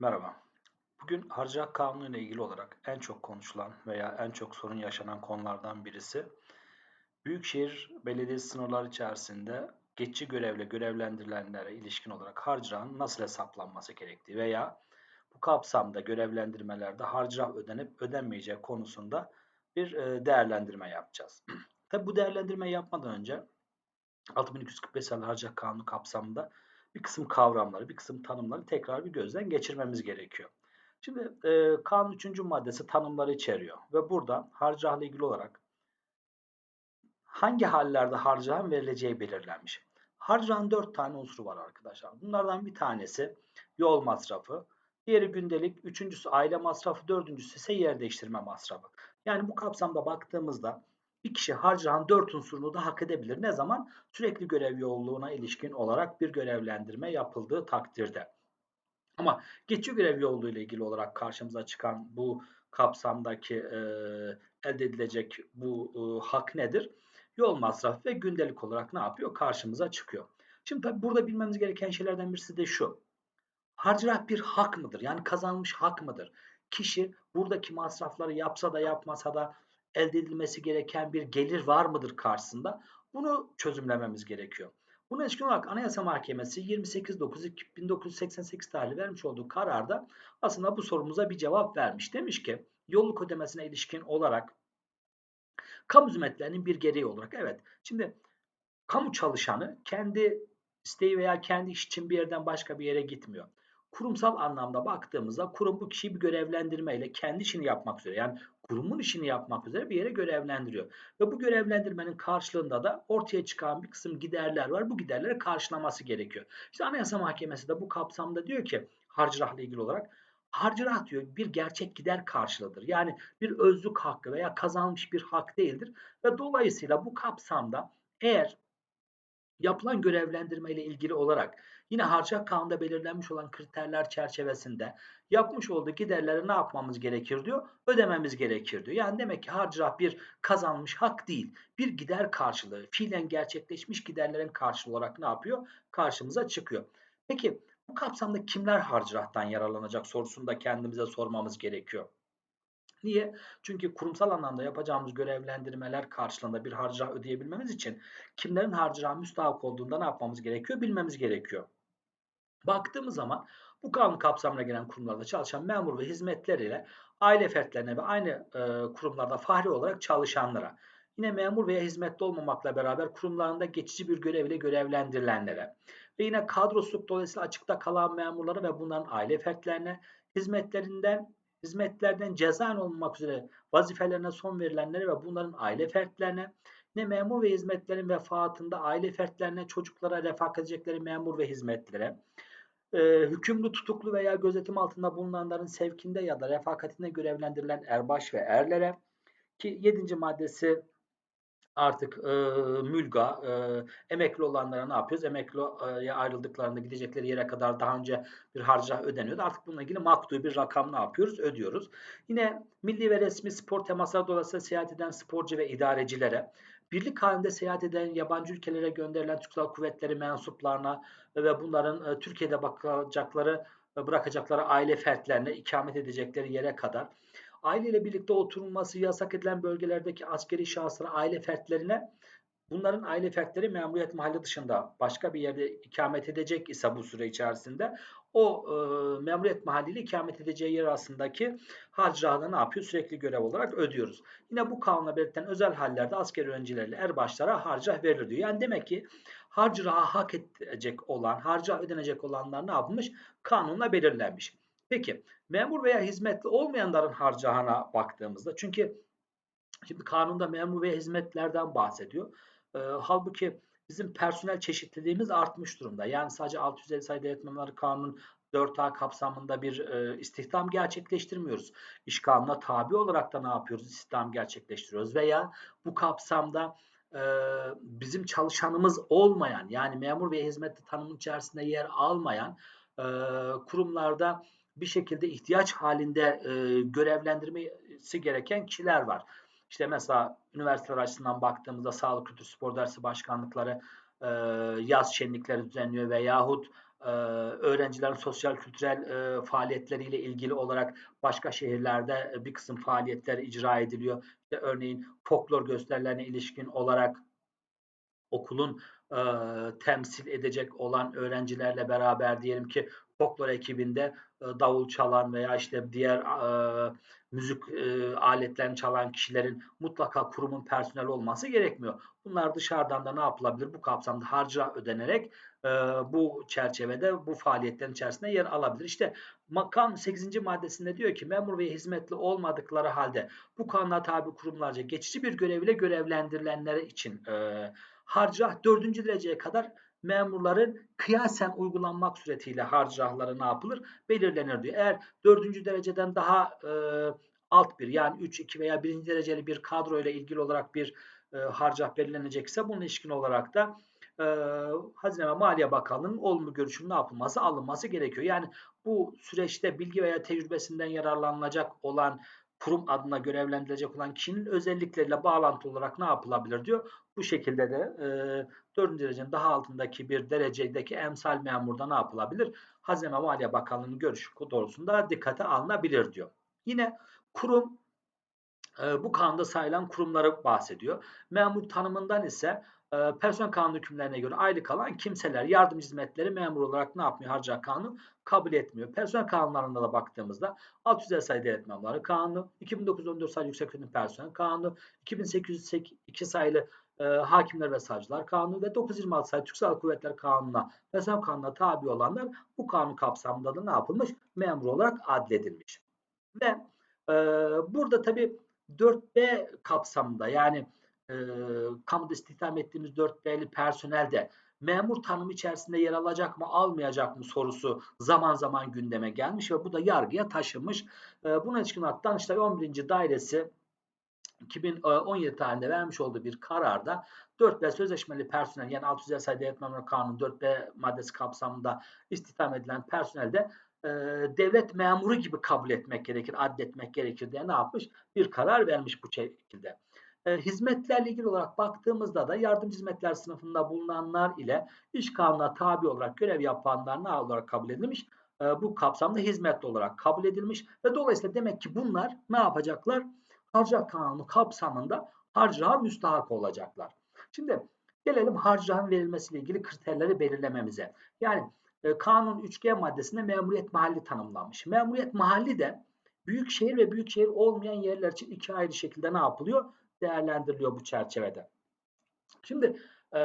Merhaba. Bugün harcılık kanunu ile ilgili olarak en çok konuşulan veya en çok sorun yaşanan konulardan birisi Büyükşehir Belediyesi sınırları içerisinde geçici görevle görevlendirilenlere ilişkin olarak harcırağın nasıl hesaplanması gerektiği veya bu kapsamda görevlendirmelerde harcırah ödenip ödenmeyeceği konusunda bir e, değerlendirme yapacağız. Tabi bu değerlendirmeyi yapmadan önce 6245 sayılı harcırah kanunu kapsamında bir kısım kavramları, bir kısım tanımları tekrar bir gözden geçirmemiz gerekiyor. Şimdi e, kanun 3. maddesi tanımları içeriyor ve burada harcahla ilgili olarak hangi hallerde harcağın verileceği belirlenmiş. Harcağın 4 tane unsuru var arkadaşlar. Bunlardan bir tanesi yol masrafı, diğeri gündelik, üçüncüsü aile masrafı, dördüncüsü ise yer değiştirme masrafı. Yani bu kapsamda baktığımızda bir kişi harcanan 4 unsurunu da hak edebilir. Ne zaman? Sürekli görev yoğunluğuna ilişkin olarak bir görevlendirme yapıldığı takdirde. Ama geçici görev yolluğu ile ilgili olarak karşımıza çıkan bu kapsamdaki e, elde edilecek bu e, hak nedir? Yol masrafı ve gündelik olarak ne yapıyor? Karşımıza çıkıyor. Şimdi tabi burada bilmemiz gereken şeylerden birisi de şu. Harcırah bir hak mıdır? Yani kazanmış hak mıdır? Kişi buradaki masrafları yapsa da yapmasa da elde edilmesi gereken bir gelir var mıdır karşısında? Bunu çözümlememiz gerekiyor. Buna ilişkin olarak Anayasa Mahkemesi 28.9.1988 tarihli vermiş olduğu kararda aslında bu sorumuza bir cevap vermiş. Demiş ki yolluk ödemesine ilişkin olarak kamu hizmetlerinin bir gereği olarak evet şimdi kamu çalışanı kendi isteği veya kendi iş için bir yerden başka bir yere gitmiyor kurumsal anlamda baktığımızda kurum bu kişiyi bir görevlendirmeyle kendi işini yapmak üzere yani kurumun işini yapmak üzere bir yere görevlendiriyor. Ve bu görevlendirmenin karşılığında da ortaya çıkan bir kısım giderler var. Bu giderleri karşılaması gerekiyor. İşte Anayasa Mahkemesi de bu kapsamda diyor ki harcırahla ilgili olarak harcırah diyor bir gerçek gider karşılığıdır. Yani bir özlük hakkı veya kazanmış bir hak değildir. Ve dolayısıyla bu kapsamda eğer yapılan görevlendirme ile ilgili olarak yine harcak kanunda belirlenmiş olan kriterler çerçevesinde yapmış olduğu giderleri ne yapmamız gerekir diyor? Ödememiz gerekir diyor. Yani demek ki harcırah bir kazanmış hak değil. Bir gider karşılığı. Fiilen gerçekleşmiş giderlerin karşılığı olarak ne yapıyor? Karşımıza çıkıyor. Peki bu kapsamda kimler harcırahtan yararlanacak sorusunu da kendimize sormamız gerekiyor. Niye? Çünkü kurumsal anlamda yapacağımız görevlendirmeler karşılığında bir harcırah ödeyebilmemiz için kimlerin harcırah müstahak olduğunda ne yapmamız gerekiyor? Bilmemiz gerekiyor. Baktığımız zaman bu kanun kapsamına giren kurumlarda çalışan memur ve hizmetler ile aile fertlerine ve aynı e, kurumlarda fahri olarak çalışanlara, yine memur veya hizmetli olmamakla beraber kurumlarında geçici bir görev ile görevlendirilenlere ve yine kadrosluk dolayısıyla açıkta kalan memurlara ve bunların aile fertlerine, hizmetlerinden hizmetlerden cezaen olmak üzere vazifelerine son verilenlere ve bunların aile fertlerine, ne memur ve hizmetlerin vefatında aile fertlerine, çocuklara refak edecekleri memur ve hizmetlere, e, hükümlü tutuklu veya gözetim altında bulunanların sevkinde ya da refakatinde görevlendirilen erbaş ve erlere ki 7. maddesi artık e, mülga, e, emekli olanlara ne yapıyoruz? Emekliye ayrıldıklarında gidecekleri yere kadar daha önce bir harca ödeniyordu. Artık bununla ilgili maktu bir rakam ne yapıyoruz? Ödüyoruz. Yine milli ve resmi spor temasları dolayısıyla seyahat eden sporcu ve idarecilere, birlik halinde seyahat eden yabancı ülkelere gönderilen Türk Silahlı Kuvvetleri mensuplarına ve bunların Türkiye'de bakacakları bırakacakları aile fertlerine ikamet edecekleri yere kadar aileyle birlikte oturulması yasak edilen bölgelerdeki askeri şahıslara, aile fertlerine bunların aile fertleri memuriyet mahalli dışında başka bir yerde ikamet edecek ise bu süre içerisinde o e, memuriyet mahalliyle ikamet edeceği yer arasındaki harcırahını ne yapıyor? Sürekli görev olarak ödüyoruz. Yine bu kanuna belirtilen özel hallerde asker öğrencilerle erbaşlara harcırah verilir diyor. Yani demek ki harcıraha hak edecek olan, harcırah ödenecek olanlar ne yapılmış? Kanunla belirlenmiş. Peki memur veya hizmetli olmayanların harcahana baktığımızda çünkü şimdi kanunda memur veya hizmetlerden bahsediyor. E, halbuki bizim personel çeşitliliğimiz artmış durumda. Yani sadece 650 sayıda devlet kanunun 4A kapsamında bir e, istihdam gerçekleştirmiyoruz. İş kanuna tabi olarak da ne yapıyoruz? İstihdam gerçekleştiriyoruz. Veya bu kapsamda e, bizim çalışanımız olmayan yani memur ve hizmetli tanımın içerisinde yer almayan e, kurumlarda bir şekilde ihtiyaç halinde e, görevlendirmesi gereken kişiler var. İşte mesela üniversiteler açısından baktığımızda sağlık kültür spor dersi başkanlıkları e, yaz şenlikleri düzenliyor veyahut e, öğrencilerin sosyal kültürel e, faaliyetleriyle ilgili olarak başka şehirlerde bir kısım faaliyetler icra ediliyor. İşte örneğin folklor gösterilerine ilişkin olarak okulun e, temsil edecek olan öğrencilerle beraber diyelim ki folklor ekibinde e, davul çalan veya işte diğer e, müzik e, aletlerini çalan kişilerin mutlaka kurumun personel olması gerekmiyor. Bunlar dışarıdan da ne yapılabilir? Bu kapsamda harca ödenerek e, bu çerçevede bu faaliyetlerin içerisinde yer alabilir. İşte makam 8. maddesinde diyor ki memur ve hizmetli olmadıkları halde bu kanuna tabi kurumlarca geçici bir görev ile görevlendirilenlere için e, harcah 4. dereceye kadar memurların kıyasen uygulanmak suretiyle harcahları ne yapılır? Belirlenir diyor. Eğer 4. dereceden daha e, alt bir yani 3, 2 veya 1. dereceli bir kadro ile ilgili olarak bir e, harcah belirlenecekse bunun ilişkin olarak da e, Hazine ve Maliye Bakanlığı'nın olumlu görüşünün ne yapılması alınması gerekiyor. Yani bu süreçte bilgi veya tecrübesinden yararlanılacak olan kurum adına görevlendirilecek olan kişinin özellikleriyle bağlantı olarak ne yapılabilir diyor. Bu şekilde de e, 4. derecenin daha altındaki bir derecedeki emsal memurda ne yapılabilir? Hazine Maliye Bakanlığı'nın görüşü doğrultusunda dikkate alınabilir diyor. Yine kurum e, bu kanunda sayılan kurumları bahsediyor. Memur tanımından ise e, personel kanun hükümlerine göre aylık alan kimseler yardım hizmetleri memur olarak ne yapmıyor? Harca kanun kabul etmiyor. Personel kanunlarında da baktığımızda 600 sayılı devlet memurları kanunu, 2914 sayılı yüksek öğretim personel kanunu, 2802 sayılı e, hakimler ve savcılar kanunu ve 926 sayılı Türk Silahlı Kuvvetler kanununa, personel kanununa tabi olanlar bu kanun kapsamında da ne yapılmış? Memur olarak adledilmiş. Ve e, burada tabi 4B kapsamında yani e, kamuda istihdam ettiğimiz 4B'li personel de memur tanımı içerisinde yer alacak mı almayacak mı sorusu zaman zaman gündeme gelmiş ve bu da yargıya taşınmış. E, buna ilişkin olarak Danıştay 11. Dairesi 2017 tarihinde vermiş olduğu bir kararda 4B sözleşmeli personel yani 600 sayı devlet memuru kanunu 4B maddesi kapsamında istihdam edilen personelde e, devlet memuru gibi kabul etmek gerekir, adletmek gerekir diye ne yapmış? Bir karar vermiş bu şekilde. E, hizmetlerle ilgili olarak baktığımızda da yardım hizmetler sınıfında bulunanlar ile iş kanununa tabi olarak görev yapanlar ne olarak kabul edilmiş? E, bu kapsamda hizmetli olarak kabul edilmiş ve dolayısıyla demek ki bunlar ne yapacaklar? Harca kanunu kapsamında harcaha müstahak olacaklar. Şimdi gelelim harcahın verilmesiyle ilgili kriterleri belirlememize. Yani e, kanun 3G maddesinde memuriyet mahalli tanımlanmış. Memuriyet mahalli de büyük şehir ve büyük şehir olmayan yerler için iki ayrı şekilde ne yapılıyor? Değerlendiriliyor bu çerçevede. Şimdi e,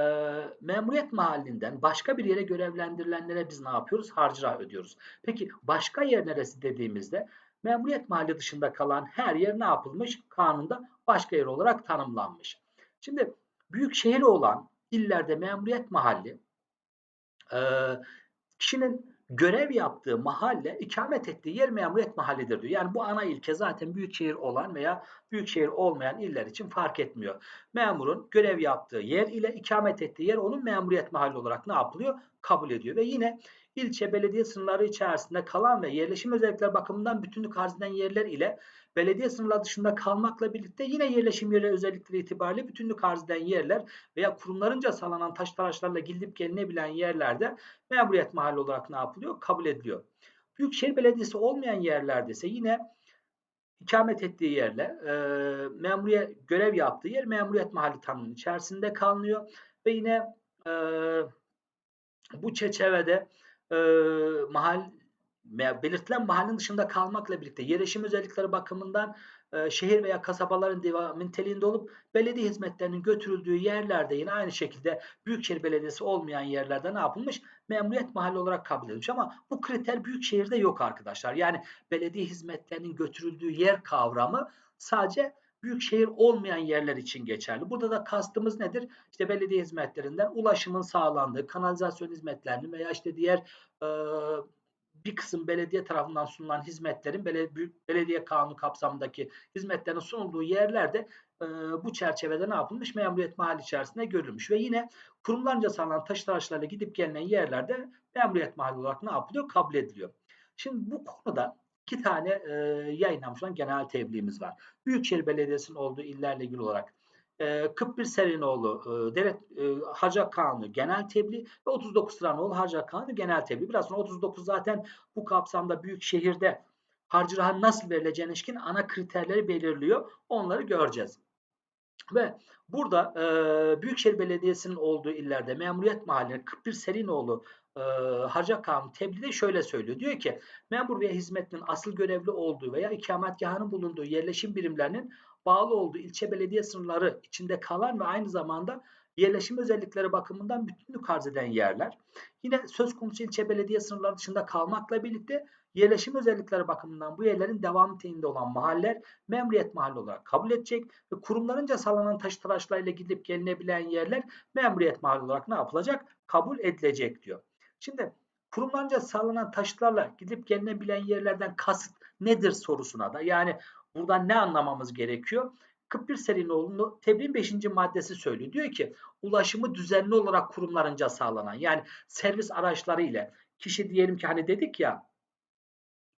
memuriyet mahallinden başka bir yere görevlendirilenlere biz ne yapıyoruz? Harcırah ödüyoruz. Peki başka yer neresi dediğimizde memuriyet mahalli dışında kalan her yer ne yapılmış? Kanunda başka yer olarak tanımlanmış. Şimdi büyük şehri olan illerde memuriyet mahalli e, kişinin görev yaptığı mahalle ikamet ettiği yer memuriyet mahallidir diyor. Yani bu ana ilke zaten büyük şehir olan veya büyük şehir olmayan iller için fark etmiyor. Memurun görev yaptığı yer ile ikamet ettiği yer onun memuriyet mahalli olarak ne yapılıyor? Kabul ediyor. Ve yine ilçe belediye sınırları içerisinde kalan ve yerleşim özellikleri bakımından bütünlük arz yerler ile belediye sınırları dışında kalmakla birlikte yine yerleşim yeri özellikleri itibariyle bütünlük arz yerler veya kurumlarınca sağlanan taş taşlarla gidip gelinebilen yerlerde memuriyet mahalli olarak ne yapılıyor? Kabul ediliyor. Büyükşehir Belediyesi olmayan yerlerde ise yine ikamet ettiği yerle e, memuriyet görev yaptığı yer memuriyet mahalli tanımının içerisinde kalınıyor ve yine e, bu çerçevede e, mahal belirtilen mahallenin dışında kalmakla birlikte yerleşim özellikleri bakımından e, şehir veya kasabaların devam niteliğinde olup belediye hizmetlerinin götürüldüğü yerlerde yine aynı şekilde büyükşehir belediyesi olmayan yerlerde ne yapılmış? Memuriyet mahalle olarak kabul edilmiş ama bu kriter büyük şehirde yok arkadaşlar. Yani belediye hizmetlerinin götürüldüğü yer kavramı sadece büyük şehir olmayan yerler için geçerli. Burada da kastımız nedir? İşte belediye hizmetlerinden ulaşımın sağlandığı, kanalizasyon hizmetlerinin veya işte diğer e, bir kısım belediye tarafından sunulan hizmetlerin belediye, belediye kanunu kapsamındaki hizmetlerin sunulduğu yerlerde e, bu çerçevede ne yapılmış? Memuriyet mahalli içerisinde görülmüş ve yine kurumlarca sağlanan taşıt araçlarıyla gidip gelinen yerlerde memuriyet mahalli olarak ne yapılıyor? Kabul ediliyor. Şimdi bu konuda iki tane e, yayınlanmış olan genel tebliğimiz var. Büyükşehir Belediyesi'nin olduğu illerle ilgili olarak e, 41 Serinoğlu e, devlet e, harca kanunu genel tebliğ ve 39 Sıranoğlu harca kanunu genel tebliğ. Biraz sonra 39 zaten bu kapsamda büyük şehirde harcırahın nasıl verileceğine ilişkin ana kriterleri belirliyor. Onları göreceğiz. Ve burada e, Büyükşehir Belediyesi'nin olduğu illerde memuriyet mahalline 41 Serinoğlu e, harca kanunu tebliğde şöyle söylüyor. Diyor ki memur veya hizmetinin asıl görevli olduğu veya ikametgahının bulunduğu yerleşim birimlerinin bağlı olduğu ilçe belediye sınırları içinde kalan ve aynı zamanda yerleşim özellikleri bakımından bütünlük arz eden yerler. Yine söz konusu ilçe belediye sınırları dışında kalmakla birlikte yerleşim özellikleri bakımından bu yerlerin devam niteliğinde olan mahaller memuriyet mahalle olarak kabul edecek ve kurumlarınca sağlanan taşı tıraşlarıyla gidip gelinebilen yerler memuriyet mahalle olarak ne yapılacak? Kabul edilecek diyor. Şimdi kurumlarınca sağlanan taşıtlarla gidip gelinebilen yerlerden kasıt nedir sorusuna da yani buradan ne anlamamız gerekiyor? 41 Serinoğlu'nun tebliğin 5. maddesi söylüyor. Diyor ki ulaşımı düzenli olarak kurumlarınca sağlanan yani servis araçları ile kişi diyelim ki hani dedik ya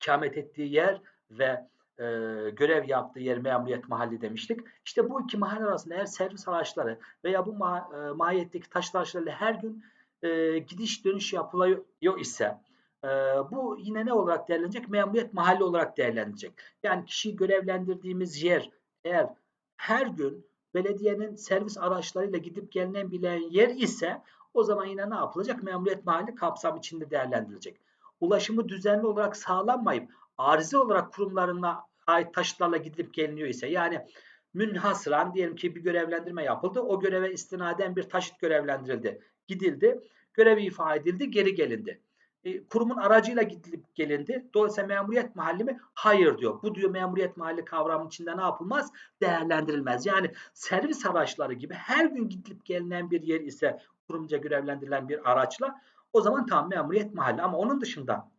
ikamet ettiği yer ve e, görev yaptığı yer memuriyet mahalli demiştik. İşte bu iki mahalle arasında eğer servis araçları veya bu ma e, mahiyetteki taş araçlarıyla her gün e, gidiş dönüş yapılıyor ise e, bu yine ne olarak değerlenecek? Memuriyet mahalli olarak değerlenecek. Yani kişiyi görevlendirdiğimiz yer eğer her gün belediyenin servis araçlarıyla gidip gelinebilen yer ise o zaman yine ne yapılacak? Memuriyet mahalli kapsam içinde değerlendirilecek. Ulaşımı düzenli olarak sağlanmayıp arizi olarak kurumlarına ait taşıtlarla gidip geliniyor ise yani münhasıran diyelim ki bir görevlendirme yapıldı. O göreve istinaden bir taşıt görevlendirildi. Gidildi. Görevi ifade edildi. Geri gelindi. E, kurumun aracıyla gidilip gelindi. Dolayısıyla memuriyet mahalli mi? Hayır diyor. Bu diyor memuriyet mahalli kavramı içinde ne yapılmaz? Değerlendirilmez. Yani servis araçları gibi her gün gidilip gelinen bir yer ise kurumca görevlendirilen bir araçla o zaman tam memuriyet mahalli. Ama onun dışında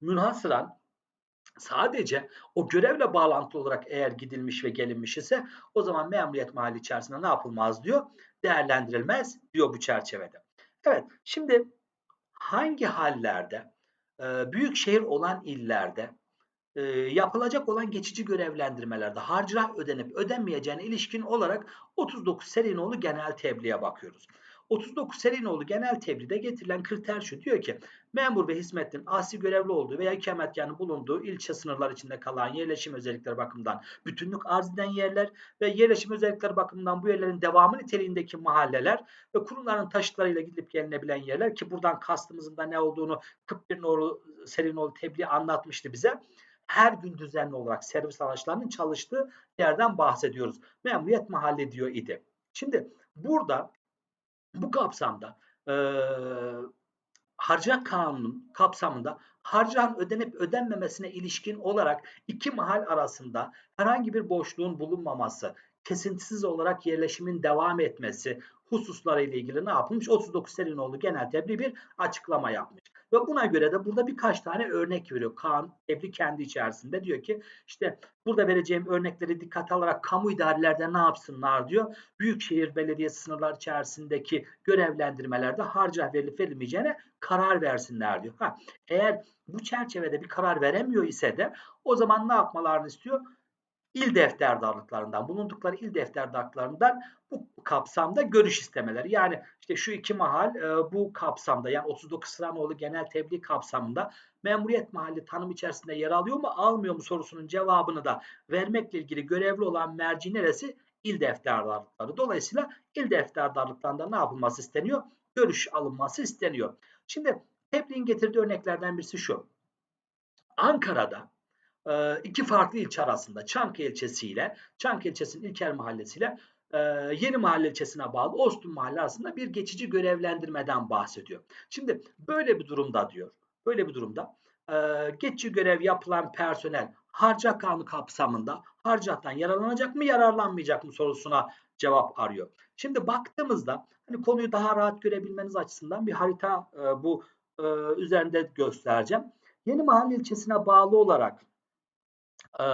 münhasıran sadece o görevle bağlantılı olarak eğer gidilmiş ve gelinmiş ise o zaman memuriyet mahalli içerisinde ne yapılmaz diyor? Değerlendirilmez diyor bu çerçevede. Evet şimdi hangi hallerde büyük şehir olan illerde yapılacak olan geçici görevlendirmelerde harcırah ödenip ödenmeyeceğine ilişkin olarak 39 Serinoğlu genel tebliğe bakıyoruz. 39 Serinoğlu genel tebliğde getirilen kriter şu. Diyor ki memur ve hizmetin asli görevli olduğu veya ikametgahının bulunduğu ilçe sınırları içinde kalan yerleşim özellikleri bakımından bütünlük arz eden yerler ve yerleşim özellikleri bakımından bu yerlerin devamı niteliğindeki mahalleler ve kurumların taşıtlarıyla gidip gelinebilen yerler ki buradan kastımızın da ne olduğunu 41 Noğlu Serinoğlu tebliği anlatmıştı bize her gün düzenli olarak servis araçlarının çalıştığı yerden bahsediyoruz. Memuriyet mahalle diyor idi. Şimdi burada bu kapsamda e, harcırak kanunun kapsamında harcanan ödenip ödenmemesine ilişkin olarak iki mahal arasında herhangi bir boşluğun bulunmaması, kesintisiz olarak yerleşimin devam etmesi hususları ile ilgili ne yapılmış? 39 Serinoğlu genel tebliğ bir açıklama yapmış. Ve buna göre de burada birkaç tane örnek veriyor. Kaan tebliğ kendi içerisinde diyor ki işte burada vereceğim örnekleri dikkate alarak kamu idarelerde ne yapsınlar diyor. Büyükşehir Belediyesi sınırlar içerisindeki görevlendirmelerde harca verilip verilmeyeceğine karar versinler diyor. Ha, eğer bu çerçevede bir karar veremiyor ise de o zaman ne yapmalarını istiyor? İl defterdarlıklarından, bulundukları il defterdarlıklarından bu kapsamda görüş istemeleri. Yani işte şu iki mahal e, bu kapsamda yani 39 Sıranoğlu genel tebliğ kapsamında memuriyet mahalli tanım içerisinde yer alıyor mu almıyor mu sorusunun cevabını da vermekle ilgili görevli olan merci neresi? İl defterdarlıkları. Dolayısıyla il defterdarlıklarında ne yapılması isteniyor? Görüş alınması isteniyor. Şimdi tebliğin getirdiği örneklerden birisi şu. Ankara'da iki farklı ilçe arasında Çankaya ilçesi ile Çankaya ilçesinin İlker mahallesi ile Yeni Mahalle ilçesine bağlı Ostun Mahalle arasında bir geçici görevlendirmeden bahsediyor. Şimdi böyle bir durumda diyor. Böyle bir durumda geçici görev yapılan personel harcak kanunu kapsamında harcaktan yararlanacak mı yararlanmayacak mı sorusuna cevap arıyor. Şimdi baktığımızda hani konuyu daha rahat görebilmeniz açısından bir harita bu üzerinde göstereceğim. Yeni Mahalle ilçesine bağlı olarak e,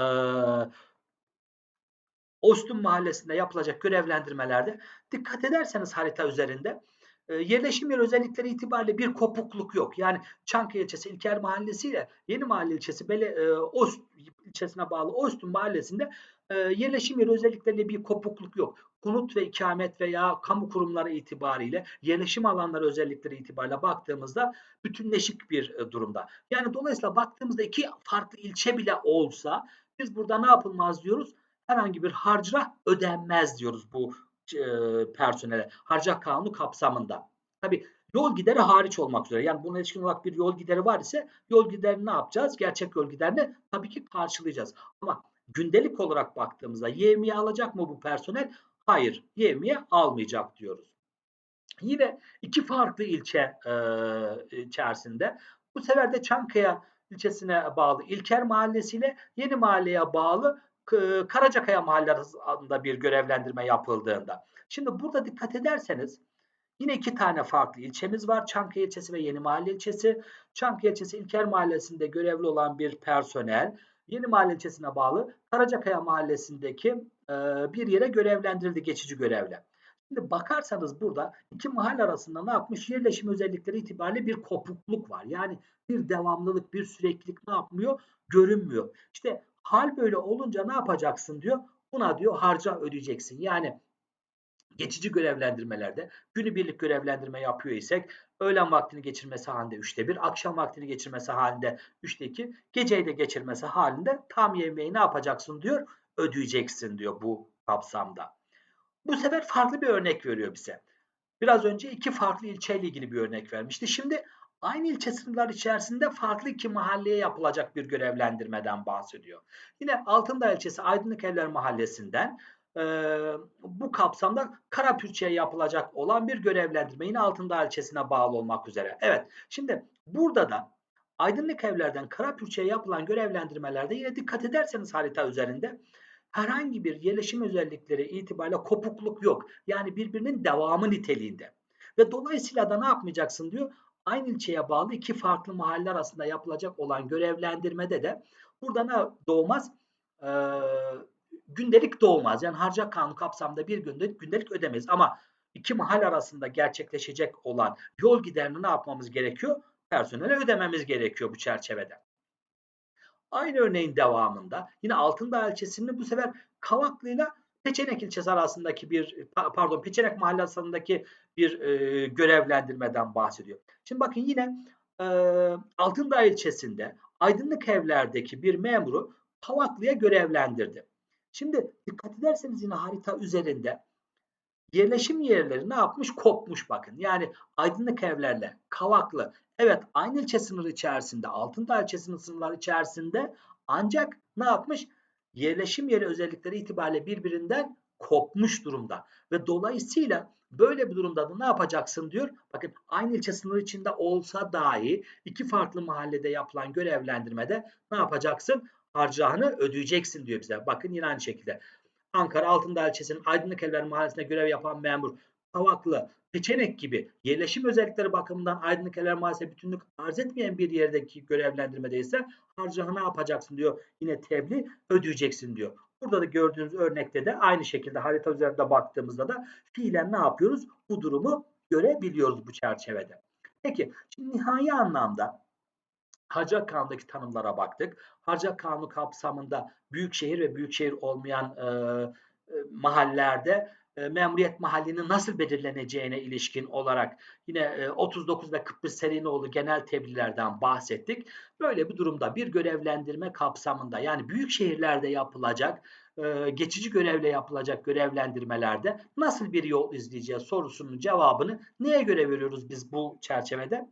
Ostun Mahallesi'nde yapılacak görevlendirmelerde dikkat ederseniz harita üzerinde e, yerleşim yer özellikleri itibariyle bir kopukluk yok. Yani Çankaya ilçesi İlker Mahallesi ile Yeni Mahalle ilçesi Bele, e, Ost ilçesine bağlı Ostun Mahallesi'nde e, yerleşim yer özellikleriyle bir kopukluk yok. Konut ve ikamet veya kamu kurumları itibariyle yerleşim alanları özellikleri itibariyle baktığımızda bütünleşik bir e, durumda. Yani dolayısıyla baktığımızda iki farklı ilçe bile olsa biz burada ne yapılmaz diyoruz? Herhangi bir harcırah ödenmez diyoruz bu e, personele. Harcırah kanunu kapsamında. Tabi yol gideri hariç olmak üzere. Yani buna ilişkin olarak bir yol gideri var ise yol giderini ne yapacağız? Gerçek yol giderini tabii ki karşılayacağız. Ama gündelik olarak baktığımızda yevmiye alacak mı bu personel? Hayır, yevmiye almayacak diyoruz. Yine iki farklı ilçe e, içerisinde bu sefer de Çankaya ilçesine bağlı İlker Mahallesi ile Yeni Mahalle'ye bağlı Karacakaya Mahalle arasında bir görevlendirme yapıldığında. Şimdi burada dikkat ederseniz Yine iki tane farklı ilçemiz var. Çankaya ilçesi ve Yeni Mahalle ilçesi. Çankaya ilçesi İlker Mahallesi'nde görevli olan bir personel Yeni Mahalle ilçesine bağlı Karacakaya Mahallesi'ndeki bir yere görevlendirildi geçici görevle. Şimdi bakarsanız burada iki mahalle arasında ne yapmış? Yerleşim özellikleri itibariyle bir kopukluk var. Yani bir devamlılık, bir süreklilik ne yapmıyor? Görünmüyor. İşte hal böyle olunca ne yapacaksın diyor. Buna diyor harca ödeyeceksin. Yani geçici görevlendirmelerde günübirlik görevlendirme yapıyor isek öğlen vaktini geçirmesi halinde 3'te 1, akşam vaktini geçirmesi halinde 3'te 2, geceyi de geçirmesi halinde tam yemeği ne yapacaksın diyor? Ödeyeceksin diyor bu kapsamda. Bu sefer farklı bir örnek veriyor bize. Biraz önce iki farklı ilçeyle ilgili bir örnek vermişti. Şimdi aynı ilçe sınırlar içerisinde farklı iki mahalleye yapılacak bir görevlendirmeden bahsediyor. Yine Altındağ ilçesi Aydınlık Evler Mahallesi'nden e, bu kapsamda Karapürçe'ye yapılacak olan bir görevlendirme yine Altındağ ilçesine bağlı olmak üzere. Evet şimdi burada da aydınlık evlerden Karapürçe'ye yapılan görevlendirmelerde yine dikkat ederseniz harita üzerinde herhangi bir yerleşim özellikleri itibariyle kopukluk yok. Yani birbirinin devamı niteliğinde. Ve dolayısıyla da ne yapmayacaksın diyor. Aynı ilçeye bağlı iki farklı mahalle arasında yapılacak olan görevlendirmede de burada ne doğmaz? Ee, gündelik doğmaz. Yani harca kanunu kapsamında bir gündelik, gündelik ödemeyiz. Ama iki mahal arasında gerçekleşecek olan yol giderini ne yapmamız gerekiyor? Personele ödememiz gerekiyor bu çerçevede. Aynı örneğin devamında yine Altındağ ilçesinin bu sefer Kavaklı Peçenek ilçesi arasındaki bir pardon Peçenek mahalle arasındaki bir e, görevlendirmeden bahsediyor. Şimdi bakın yine e, Altındağ ilçesinde aydınlık evlerdeki bir memuru Kavaklı'ya görevlendirdi. Şimdi dikkat ederseniz yine harita üzerinde yerleşim yerleri ne yapmış? Kopmuş bakın. Yani aydınlık evlerle Kavaklı evet aynı ilçe sınırı içerisinde Altındağ ilçesinin sınırları içerisinde ancak ne yapmış? Yerleşim yeri özellikleri itibariyle birbirinden kopmuş durumda. Ve dolayısıyla böyle bir durumda da ne yapacaksın diyor. Bakın aynı ilçe sınırı içinde olsa dahi iki farklı mahallede yapılan görevlendirmede ne yapacaksın? harcahını ödeyeceksin diyor bize. Bakın yine aynı şekilde. Ankara Altındağ ilçesinin Aydınlık Evler Mahallesi'nde görev yapan memur Kavaklı, Peçenek gibi yerleşim özellikleri bakımından Aydınlık Evler Mahallesi'ne bütünlük arz etmeyen bir yerdeki görevlendirmede ise harcahı ne yapacaksın diyor. Yine tebliğ ödeyeceksin diyor. Burada da gördüğünüz örnekte de aynı şekilde harita üzerinde baktığımızda da fiilen ne yapıyoruz? Bu durumu görebiliyoruz bu çerçevede. Peki şimdi nihai anlamda Harcak Kanunu'ndaki tanımlara baktık. Harcak Kanunu kapsamında büyükşehir ve büyükşehir olmayan e, e, mahallelerde e, memuriyet mahallinin nasıl belirleneceğine ilişkin olarak yine e, 39 ve 41 Serinoğlu genel tebliğlerden bahsettik. Böyle bir durumda bir görevlendirme kapsamında yani büyük şehirlerde yapılacak e, geçici görevle yapılacak görevlendirmelerde nasıl bir yol izleyeceğiz sorusunun cevabını neye göre veriyoruz biz bu çerçevede?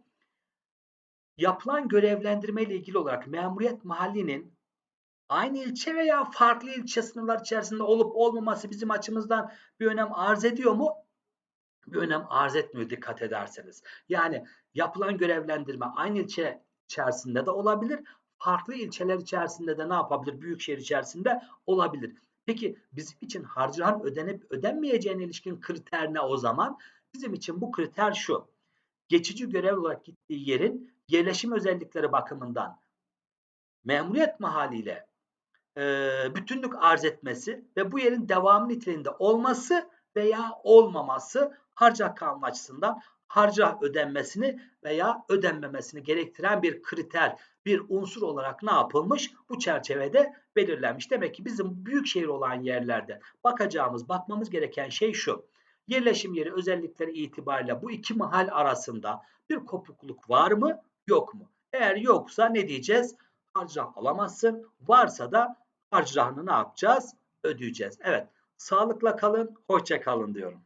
Yapılan görevlendirme ile ilgili olarak memuriyet mahallinin aynı ilçe veya farklı ilçe sınırlar içerisinde olup olmaması bizim açımızdan bir önem arz ediyor mu? Bir önem arz etmiyor dikkat ederseniz. Yani yapılan görevlendirme aynı ilçe içerisinde de olabilir. Farklı ilçeler içerisinde de ne yapabilir? Büyükşehir içerisinde olabilir. Peki bizim için harcanan ödenip ödenmeyeceğine ilişkin kriter ne o zaman? Bizim için bu kriter şu. Geçici görev olarak gittiği yerin yerleşim özellikleri bakımından memuriyet mahaliyle e, bütünlük arz etmesi ve bu yerin devamı niteliğinde olması veya olmaması harcah kanunu açısından harcah ödenmesini veya ödenmemesini gerektiren bir kriter bir unsur olarak ne yapılmış? Bu çerçevede belirlenmiş. Demek ki bizim büyük şehir olan yerlerde bakacağımız, bakmamız gereken şey şu. Yerleşim yeri özellikleri itibariyle bu iki mahal arasında bir kopukluk var mı, yok mu? Eğer yoksa ne diyeceğiz? Harcırah alamazsın. Varsa da harcırahını ne yapacağız? Ödeyeceğiz. Evet. Sağlıkla kalın, hoşça kalın diyorum.